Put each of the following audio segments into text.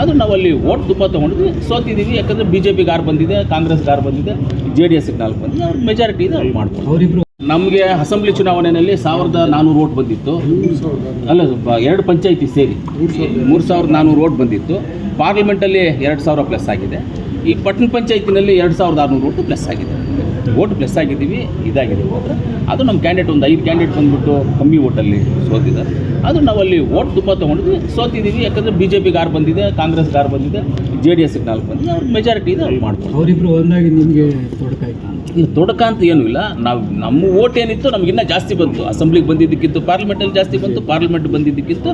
ಅದು ನಾವಲ್ಲಿ ಓಟ್ ತುಂಬ ತೊಗೊಂಡಿದ್ವಿ. ಸೋತಿದ್ದೀವಿ ಯಾಕಂದರೆ ಬಿ ಜೆ ಪಿ ಗಾರ್ ಬಂದಿದೆ ಕಾಂಗ್ರೆಸ್ ಗಾರ್ ಬಂದಿದೆ ಜೆ ಡಿ ಎಸ್ಗೆ ನಾಲ್ಕು ಬಂದಿದೆ. ಅವ್ರ ಮೆಜಾರಿಟಿ ಇದೆ ಅವ್ರು ಮಾಡ್ಕೊಂಡು ನಮಗೆ ಅಸೆಂಬ್ಲಿ ಚುನಾವಣೆಯಲ್ಲಿ ಸಾವಿರದ ನಾನ್ನೂರು ಓಟ್ ಬಂದಿತ್ತು. ಅಲ್ಲ ಎರಡು ಪಂಚಾಯಿತಿ ಸೇರಿ ಮೂರು ಸಾವಿರದ ನಾನ್ನೂರು ಓಟ್ ಬಂದಿತ್ತು. ಪಾರ್ಲಿಮೆಂಟಲ್ಲಿ ಎರಡು ಸಾವಿರ ಪ್ಲಸ್ ಆಗಿದೆ. ಈ ಪಟ್ಟಣ ಪಂಚಾಯತಿನಲ್ಲಿ ಎರಡು ಸಾವಿರದ ಆರುನೂರು ಓಟು ಪ್ಲಸ್ ಆಗಿದೆ. ಓಟ್ ಪ್ಲಸ್ ಆಗಿದ್ದೀವಿ ಇದಾಗಿದೆ. ಹೋದ್ರೆ ಅದು ನಮ್ಮ ಕ್ಯಾಂಡಿಡೇಟ್ ಒಂದು ಐದು ಕ್ಯಾಂಡಿಡೇಟ್ ಬಂದ್ಬಿಟ್ಟು ಕಮ್ಮಿ ಓಟಲ್ಲಿ ಸೋತಿದ್ದಾರೆ. ಅದು ನಾವಲ್ಲಿ ಓಟ್ ತುಂಬ ತೊಗೊಂಡಿದ್ವಿ. ಸೋತಿದ್ದೀವಿ. ಯಾಕಂದರೆ ಬಿ ಜೆ ಪಿ ಗಾರ್ ಬಂದಿದೆ ಕಾಂಗ್ರೆಸ್ ಗಾರ್ ಬಂದಿದೆ ಜೆ ಡಿ ಎಸ್ಗೆ ನಾಲ್ಕು ಬಂದಿದೆ. ಅವ್ರ ಮೆಜಾರಿಟಿ ಇದೆ ಅವ್ರು ಮಾಡ್ಬೋದು ಅವರಿಬ್ಬರು ಒಂದಾಗಿ ನಿಮಗೆ ತೊಡಕಾಯ್ತು ಇಲ್ಲ ತೊಡಕ ಅಂತ ಏನೂ ಇಲ್ಲ. ನಾವು ನಮ್ಮ ಓಟ್ ಏನಿತ್ತು ನಮಗಿನ್ನ ಜಾಸ್ತಿ ಬಂತು. ಅಸೆಂಬ್ಲಿಗೆ ಬಂದಿದ್ದಕ್ಕಿಂತ ಪಾರ್ಲಿಮೆಂಟಲ್ಲಿ ಜಾಸ್ತಿ ಬಂತು ಪಾರ್ಲಿಮೆಂಟ್ ಬಂದಿದ್ದಕ್ಕಿಂತ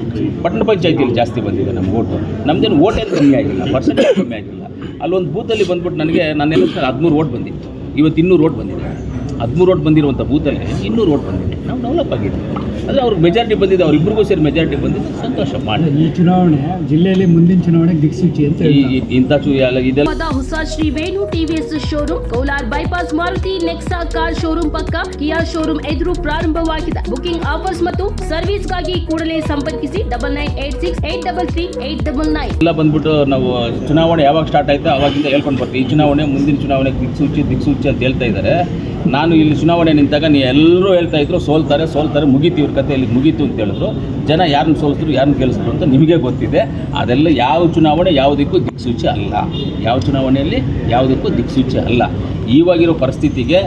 ಪಟ್ಟಣ ಪಂಚಾಯತಿಯಲ್ಲಿ ಜಾಸ್ತಿ ಬಂದಿದೆ ನಮ್ಮ ಓಟು. ನಮ್ಮದೇನು ಓಟ್ ಏನು ಕಮ್ಮಿ ಆಗಿಲ್ಲ ಪರ್ಸೆಂಟೇಜ್ ಕಮ್ಮಿ ಆಗಿಲ್ಲ. ಅಲ್ಲೊಂದು ಬೂತಲ್ಲಿ ಬಂದ್ಬಿಟ್ಟು ನನಗೆ ನನ್ನ ಎಲೆಕ್ಷನ್ ಹದಿಮೂರು ಓಟ್ ಬಂದಿತ್ತು. ಇವತ್ತು ಇನ್ನೂರು ಓಟ್ ಬಂದಿದೆ. ಹದಿಮೂರು ಓಟ್ ಬಂದಿರುವಂಥ ಬೂತಲ್ಲಿ ಇನ್ನೂರು ಓಟ್ ಬಂದಿದೆ. ನಾವು ಡೆವಲಪ್ ಆಗಿದ್ದೀವಿ ಅಂದರೆ ಅವ್ರಿಗೆ ಮೆಜಾರಿಟಿ ಬಂದಿದೆ ಅವ್ರಿಬ್ರಿಗೂ ಸೇರಿ ಮೆಜಾರಿಟಿ ಬಂದಿದೆ ಸಂತೋಷ ಮಾಡಿ ಈ ಚುನಾವಣೆ ಜಿಲ್ಲೆಯಲ್ಲಿ ಮುಂದಿನ ಚುನಾವಣೆಗೆ ದಿಕ್ಸೂಚಿ ಅಂತ ಇಂಥ ಇದೆಲ್ಲ ಹೊಸ Shri Venu TVS showroom Kolar bypass Maruti Nexa car showroom ಪಕ್ಕ ಕಿಯಾ ಶೋರೂಮ್ ಎದುರು ಪ್ರಾರಂಭವಾಗಿದೆ. ಬುಕಿಂಗ್ ಆಫರ್ಸ್ ಮತ್ತು ಸರ್ವಿಸ್ಗಾಗಿ ಕೂಡಲೇ ಸಂಪರ್ಕಿಸಿ double nine eight six eight double three eight double nine ಎಲ್ಲ ಬಂದ್ಬಿಟ್ಟು ನಾವು ಚುನಾವಣೆ ಯಾವಾಗ ಸ್ಟಾರ್ಟ್ ಆಯ್ತು ಅವಾಗಿಂದ ಹೇಳ್ಕೊಂಡು ಬರ್ತೀವಿ. ಈ ಚುನಾವಣೆ ಮುಂದಿನ ಚುನಾವಣೆಗೆ ದಿಕ್ಸೂಚಿ ದಿಕ್ಸೂಚಿ ಅಂತ ಹೇಳ್ತಾ ಇದ್ದಾರೆ. ನಾನು ಇಲ್ಲಿ ಚುನಾವಣೆ ನಿಂತಾಗ ನೀ ಎಲ್ಲರೂ ಹೇಳ್ತಾ ಇದ್ರು, ಸೋಲ್ತಾರೆ ಸೋಲ್ತಾರೆ, ಮುಗೀತು ಇವ್ರ ಕತೆ ಇಲ್ಲಿ ಮುಗೀತು ಅಂತ ಹೇಳಿದ್ರು. ಜನ ಯಾರನ್ನ ಸೋಲಿಸಿದ್ರು ಯಾರನ್ನ ಗೆಲ್ಲಿಸಿದ್ರು ಅಂತ ನಿಮಗೆ ಗೊತ್ತಿದೆ. ಅದೆಲ್ಲ ಯಾವ ಚುನಾವಣೆ ಯಾವುದಕ್ಕೂ ದಿಕ್ಸೂಚಿ ಅಲ್ಲ. ಯಾವ ಚುನಾವಣೆಯಲ್ಲಿ ಯಾವುದಕ್ಕೂ ದಿಕ್ಸೂಚಿ ಅಲ್ಲ. ಇವಾಗಿರೋ ಪರಿಸ್ಥಿತಿಗೆ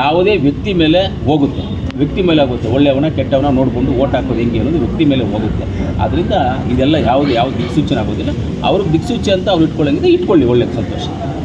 ಯಾವುದೇ ವ್ಯಕ್ತಿ ಮೇಲೆ ಹೋಗುತ್ತೆ. ವ್ಯಕ್ತಿ ಮೇಲೆ ಆಗುತ್ತೆ. ಒಳ್ಳೆಯವನ, ಕೆಟ್ಟವನ ನೋಡಿಕೊಂಡು ಓಟ್ ಹಾಕೋದು ಹೆಂಗೆ ಅನ್ನೋದು ವ್ಯಕ್ತಿ ಮೇಲೆ ಹೋಗುತ್ತೆ. ಆದ್ದರಿಂದ ಇದೆಲ್ಲ ಯಾವುದು ಯಾವ ದಿಕ್ಸೂಚನೆ ಆಗೋದಿಲ್ಲ. ಅವ್ರಿಗೆ ದಿಕ್ಸೂಚಿ ಅಂತ ಅವ್ರು ಇಟ್ಕೊಳ್ಳೋಂಗಿದೆ ಇಟ್ಕೊಳ್ಳಿ ಒಳ್ಳೆಯ ಸಂತೋಷ.